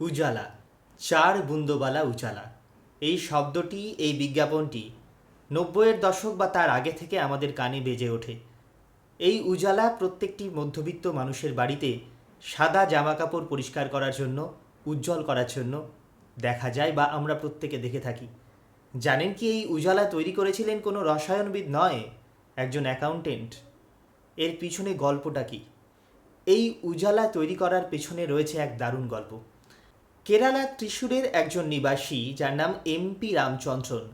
উজালা, চার বুন্দোবালা উজালা। এই শব্দটি, এই বিজ্ঞাপনটি নব্বইয়ের দশক বা তার আগে থেকে আমাদের কানে বেজে ওঠে। এই উজালা প্রত্যেকটি মধ্যবিত্ত মানুষের বাড়িতে সাদা জামাকাপড় পরিষ্কার করার জন্য, উজ্জ্বল করার জন্য দেখা যায় বা আমরা প্রত্যেকে দেখে থাকি। জানেন কি এই উজালা তৈরি করেছিলেন কোনো রসায়নবিদ নয়, একজন অ্যাকাউন্টেন্ট? এর পিছনে গল্পটা কি? এই উজালা তৈরি করার পেছনে রয়েছে এক দারুণ গল্প। কেরালা ত্রিশূরের একজন নিবাসী যার নাম এমপি রামচন্দ্রন।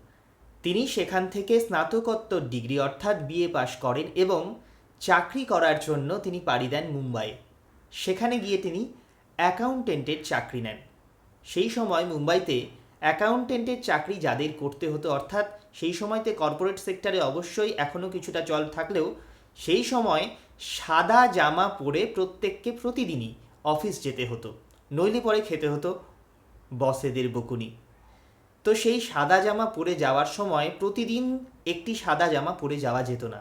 তিনি সেখান থেকে স্নাতকোত্তর ডিগ্রি অর্থাৎ বিএ পাশ করেন এবং চাকরি করার জন্য তিনি পাড়ি দেন মুম্বাইয়ে সেখানে গিয়ে তিনি অ্যাকাউন্টেন্টের চাকরি নেন। সেই সময় মুম্বাইতে অ্যাকাউন্টেন্টের চাকরি যাদের করতে হতো, অর্থাৎ সেই সময়তে কর্পোরেট সেক্টরে অবশ্যই এখনও কিছুটা চল থাকলেও সেই সময় সাদা জামা পরে প্রত্যেককে প্রতিদিনই অফিস যেতে হতো। নইলে পরে খেতে হতো বসেদের বকুনি। তো সেই সাদা জামা পরে যাওয়ার সময় প্রতিদিন একটি সাদা জামা পরে যাওয়া যেত না।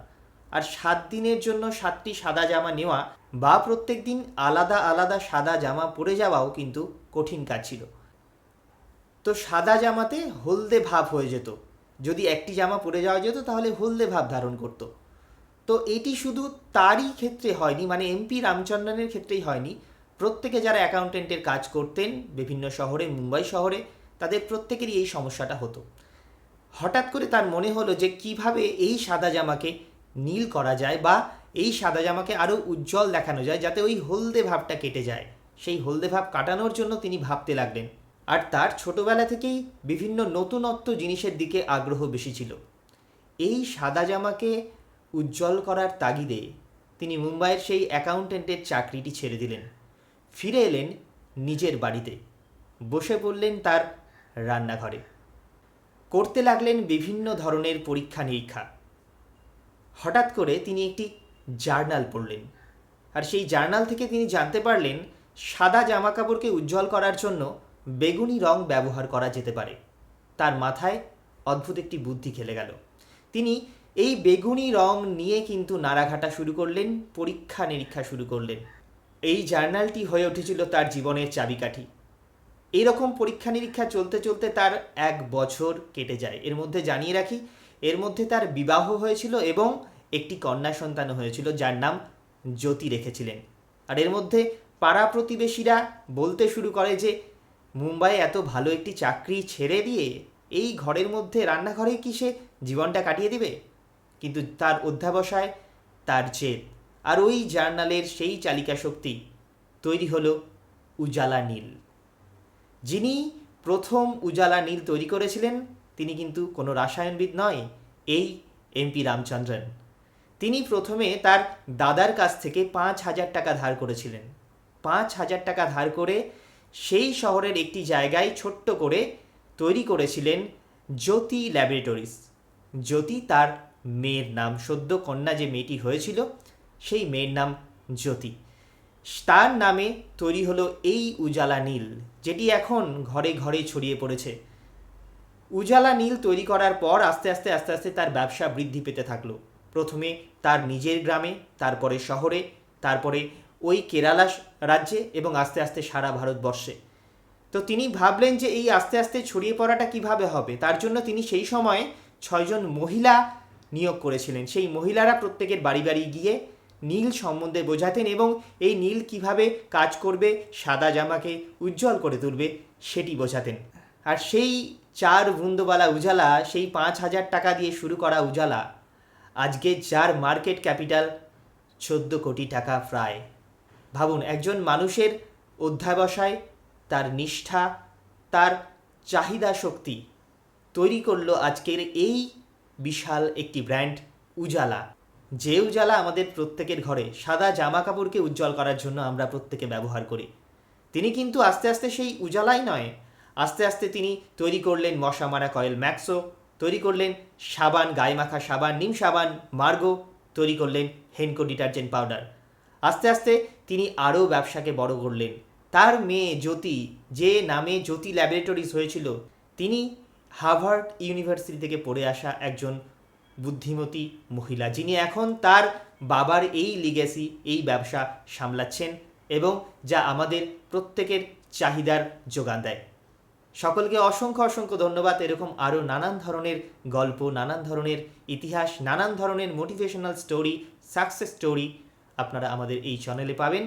আর সাত দিনের জন্য সাতটি সাদা জামা নেওয়া বা প্রত্যেক দিন আলাদা আলাদা সাদা জামা পরে যাওয়াও কিন্তু কঠিন কাজ ছিল। তো সাদা জামাতে হলদে ভাব হয়ে যেত। যদি একটি জামা পরে যাওয়া যেত তাহলে হলদে ভাব ধারণ করতো। তো এটি শুধু তারই ক্ষেত্রে হয়নি মানে এমপি রামচন্দ্রনের ক্ষেত্রেই হয়নি। প্রত্যেকে যারা অ্যাকাউন্টেন্টের কাজ করতেন বিভিন্ন শহরে, মুম্বাই শহরে, তাদের প্রত্যেকেরই এই সমস্যাটা হতো। হঠাৎ করে তার মনে হলো যে কীভাবে এই সাদা জামাকে নীল করা যায় বা এই সাদা জামাকে আরও উজ্জ্বল দেখানো যায় যাতে ওই হলদে ভাবটা কেটে যায়। সেই হলদে ভাব কাটানোর জন্য তিনি ভাবতে লাগলেন। আর তার ছোটবেলা থেকেই বিভিন্ন নতুনত্ব জিনিসের দিকে আগ্রহ বেশি ছিল। এই সাদা জামাকে উজ্জ্বল করার তাগিদে তিনি মুম্বাইয়ের সেই অ্যাকাউন্টেন্টের চাকরিটি ছেড়ে দিলেন। ফিরে এলেন নিজের বাড়িতে। বসে পড়লেন তার রান্নাঘরে। করতে লাগলেন বিভিন্ন ধরনের পরীক্ষা নিরীক্ষা। হঠাৎ করে তিনি একটি জার্নাল পড়লেন। আর সেই জার্নাল থেকে তিনি জানতে পারলেন, সাদা জামাকাপড়কে উজ্জ্বল করার জন্য বেগুনি রং ব্যবহার করা যেতে পারে। তার মাথায় অদ্ভুত একটি বুদ্ধি খেলে গেল। তিনি এই বেগুনি রং নিয়ে কিন্তু নাড়াঘাটা শুরু করলেন, পরীক্ষা নিরীক্ষা শুরু করলেন। এই জার্নালটি হয়ে উঠেছিল তার জীবনের চাবিকাঠি। এইরকম পরীক্ষা নিরীক্ষা চলতে চলতে তার এক বছর কেটে যায়। এর মধ্যে জানিয়ে রাখি, এর মধ্যে তার বিবাহ হয়েছিল এবং একটি কন্যা সন্তান হয়েছিল যার নাম জ্যোতি রেখেছিলেন। আর এর মধ্যে পাড়া প্রতিবেশীরা বলতে শুরু করে যে, মুম্বাইয়ে এত ভালো একটি চাকরি ছেড়ে দিয়ে এই ঘরের মধ্যে রান্নাঘরে কি সে জীবনটা কাটিয়ে দিবে? কিন্তু তার অধ্যাবসায় তার জেদ। আর ওই জার্নালের সেই চালিকা শক্তি তৈরি হলো উজালা নীল। যিনি প্রথম উজালা নীল তৈরি করেছিলেন, তিনি কিন্তু কোনো রাসায়নবিদ নয়, এই এমপি রামচন্দ্রন। তিনি প্রথমে তার দাদার কাছ থেকে পাঁচ হাজার টাকা ধার করেছিলেন। পাঁচ হাজার টাকা ধার করে সেই শহরের একটি জায়গায় ছোট্ট করে তৈরি করেছিলেন জ্যোতি ল্যাবরেটরিজ। জ্যোতি তার মেয়ের নাম সদ্য কন্যা যে মেয়েটি হয়েছিল সেই মেয়ের নাম জ্যোতি। তার নামে তৈরি হলো এই উজালা নীল, যেটি এখন ঘরে ঘরে ছড়িয়ে পড়েছে। উজালা নীল তৈরি করার পর আস্তে আস্তে আস্তে আস্তে তার ব্যবসা বৃদ্ধি পেতে থাকল। প্রথমে তার নিজের গ্রামে, তারপরে শহরে, তারপরে ওই কেরালা রাজ্যে এবং আস্তে আস্তে সারা ভারতবর্ষে। তো তিনি ভাবলেন যে এই আস্তে আস্তে ছড়িয়ে পড়াটা কীভাবে হবে? তার জন্য তিনি সেই সময়ে ছয়জন মহিলা নিয়োগ করেছিলেন। সেই মহিলারা প্রত্যেকের বাড়ি বাড়ি গিয়ে নীল সম্বন্ধে বোঝাতেন এবং এই নীল কীভাবে কাজ করবে, সাদা জামাকে উজ্জ্বল করে তুলবে, সেটি বোঝাতেন। আর সেই চার বুন্দোবালা উজালা, সেই পাঁচ হাজার টাকা দিয়ে শুরু করা উজালা, আজকে যার মার্কেট ক্যাপিটাল চোদ্দ কোটি টাকা প্রায় ভাবুন, একজন মানুষের অধ্যাবসায়, তার নিষ্ঠা, তার চাহিদা শক্তি তৈরি করল আজকের এই বিশাল একটি ব্র্যান্ড উজালা। যে উজালা আমাদের প্রত্যেকের ঘরে, সাদা জামা কাপড়কে উজ্জ্বল করার জন্য আমরা প্রত্যেকে ব্যবহার করি। তিনি কিন্তু আস্তে আস্তে সেই উজালাই নয়। আস্তে আস্তে তিনি তৈরি করলেন মশা মারা কয়েল ম্যাক্সো, তৈরি করলেন সাবান গায়ে মাখা সাবান, নিম সাবান, মার্গো, তৈরি করলেন হেনকো ডিটারজেন্ট পাউডার। আস্তে আস্তে তিনি আরও ব্যবসাকে বড় করলেন। তার মেয়ে জ্যোতি, যে নামে জ্যোতি ল্যাবরেটরিজ হয়েছিল, তিনি হার্ভার্ড ইউনিভার্সিটি থেকে পড়ে আসা একজন বুদ্ধিমতী মহিলা যিনি এখন তার বাবার এই লিগেসি এই ব্যবসা সামলাচ্ছেন এবং যা আমাদের প্রত্যেকের চাহিদার যোগান দেয়। সকলকে অসংখ্য অসংখ্য ধন্যবাদ। এরকম আরও নানান ধরনের গল্প, নানান ধরনের ইতিহাস, নানান ধরনের মোটিভেশনাল স্টোরি সাকসেস স্টোরি আপনারা আমাদের এই চ্যানেলে পাবেন।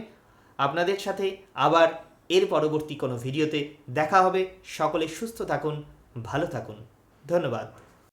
আপনাদের সাথে আবার এর পরবর্তী কোনো ভিডিওতে দেখা হবে। সকলে সুস্থ থাকুন, ভালো থাকুন। ধন্যবাদ।